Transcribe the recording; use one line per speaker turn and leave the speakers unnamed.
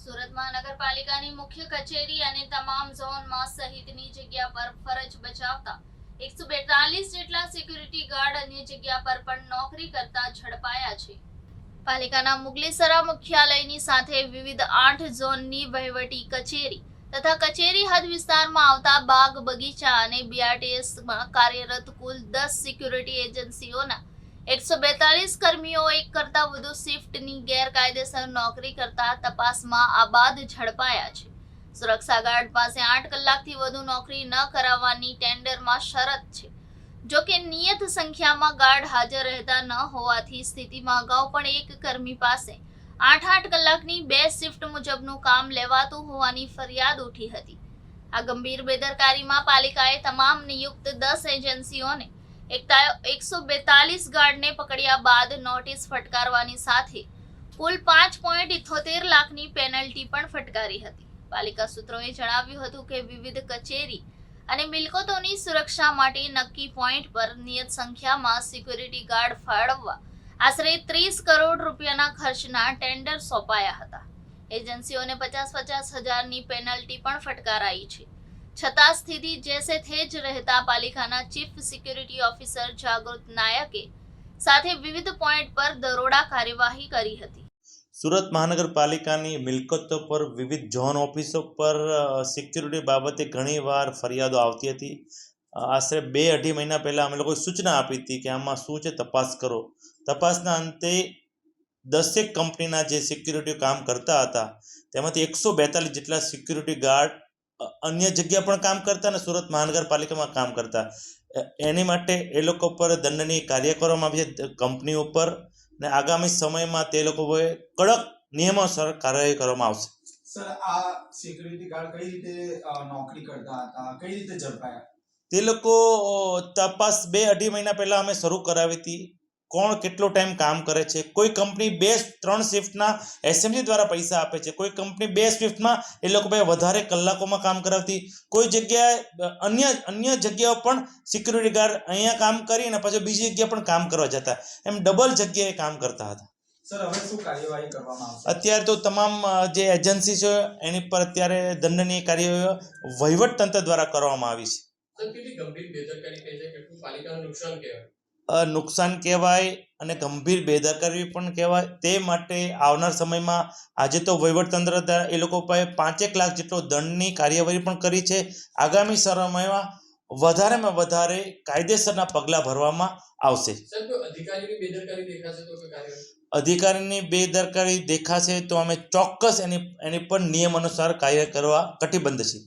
સુરત મહાનગરપાલિકાની મુખ્ય કચેરી અને તમામ ઝોનમાં સહિતની જગ્યા પર ફરજ બજાવતા એકસો બેતાલીસ જેટલા સિક્યુરિટી ગાર્ડ અન્ય જગ્યા પર પણ નોકરી કરતા ઝડપાયા છે. પાલિકાના મુગલીસરા મુખ્યાલયની સાથે વિવિધ આઠ ઝોનની વહીવટી કચેરી તથા કચેરી હદ વિસ્તારમાં આવતા બાગ બગીચા અને બીઆરટીએસમાં કાર્યરત કુલ દસ સિક્યુરિટી એજન્સીઓના એકસો બેતાલીસ કર્મીઓ એક કરતા વધુ શિફ્ટની ગેરકાયદેસર નોકરી કરતા તપાસમાં આબાદ ઝડપાયા છે. સુરક્ષા ગાર્ડ પાસે આઠ કલાકથી વધુ નોકરી ન કરાવવાની ટેન્ડરમાં શરત છે. જો કે નિયત સંખ્યામાં ગાર્ડ હાજર રહેતા ન હોવાથી સ્થિતિમાં અગાઉ પણ એક કર્મી પાસે આઠ આઠ કલાકની બે શિફ્ટ મુજબનું કામ લેવાતું હોવાની ફરિયાદ ઉઠી હતી. આ ગંભીર બેદરકારીમાં પાલિકાએ તમામ નિયુક્ત દસ એજન્સીઓને એકસો બેતાલીસ ગાર્ડને પકડ્યા બાદ નોટિસ ફટકારવાની સાથે કુલ પાંચ પોઈન્ટ ઇથોતેર લાખની પેનલ્ટી પણ ફટકારી હતી. પાલિકા સૂત્રોએ જણાવ્યું હતું કે વિવિધ કચેરી અને મિલકતોની સુરક્ષા માટે નક્કી પોઈન્ટ પર નિયત સંખ્યામાં સિક્યુરિટી ગાર્ડ ફાળવવા આશરે ત્રીસ કરોડ રૂપિયાના ખર્ચના ટેન્ડર સોંપાયા હતા. એજન્સીઓને પચાસ પચાસ હજારની પેનલ્ટી પણ ફટકારાઈ છે. છતાં સ્થિતિ જેસે થે જ રહેતા પાલિકાના ચીફ સિક્યુરિટી ઓફિસર જાગૃત નાયકે સાથે વિવિધ પોઈન્ટ પર દરોડા કાર્યવાહી કરી હતી.
સુરત મહાનગરપાલિકાની મિલકતો પર વિવિધ ઝોન ઓફિસો પર સિક્યુરિટી બાબતે ઘણીવાર ફરિયાદો આવતી હતી. આશરે બે અઢી મહિના પહેલાં અમે લોકોએ સૂચના આપી હતી કે આમાં શું છે તપાસ કરો. તપાસના અંતે દસેક કંપનીના જે સિક્યુરિટી કામ કરતા હતા, તેમાંથી એકસો બેતાલીસ જેટલા સિક્યુરિટી ગાર્ડ અન્ય જગ્યા પણ કામ કરતા અને સુરત મહાનગરપાલિકામાં કામ કરતા. એની માટે એ લોકો પર દંડનીય કાર્ય કરવામાં આવી છે. કંપની ઉપર ને આગામી સમયમાં તે લોકોએ કડક નિયમોસર કાર્યવાહી કરવામાં આવશે.
સર આ સિક્યુરિટી ગાર્ડ કઈ રીતે નોકરી કરતા હતા? કઈ રીતે ઝડપાયા?
તે લોકો તપાસ બે અઢી મહિના પહેલા અમે શરૂ કરાવી હતી. કોણ કેટલો ટાઈમ કામ કરે છે? કોઈ કંપની બે ત્રણ શિફ્ટના એસએમસી દ્વારા પૈસા આપે છે. કોઈ કંપની બે શિફ્ટમાં એ લોકો ભાઈ વધારે કલાકોમાં કામ કરાવતી. કોઈ જગ્યાએ અન્ય અન્ય જગ્યાઓ પણ સિક્યુરિટી ગાર્ડ અહીંયા કામ કરીને પછી બીજી જગ્યાએ પણ કામ કરવા જતા. એમ ડબલ જગ્યાએ કામ કરતા હતા.
શું કાર્યવાહી
અત્યારે તો તમામ જે એજન્સી છે એની પર અત્યારે દંડનીય કાર્ય વહીવટ તંત્ર દ્વારા કરવામાં આવી છે.
નુકસાન કહેવાય
અને ગંભીર બેદરકારી પણ કહેવાય. તે માટે આવનાર સમયમાં આજે તો વહીવટતંત્ર દ્વારા એ લોકો પાસે પાંચેક લાખ જેટલો દંડની કાર્યવાહી પણ કરી છે. આગામી સમયમાં વધારેમાં વધારે કાયદેસરના પગલાં ભરવામાં આવશે.
અધિકારીની બેદરકારી દેખાશે તો
અધિકારીની બેદરકારી દેખાશે તો અમે ચોક્કસ એની એની પર નિયમ અનુસાર કાર્ય કરવા કટિબદ્ધ છીએ.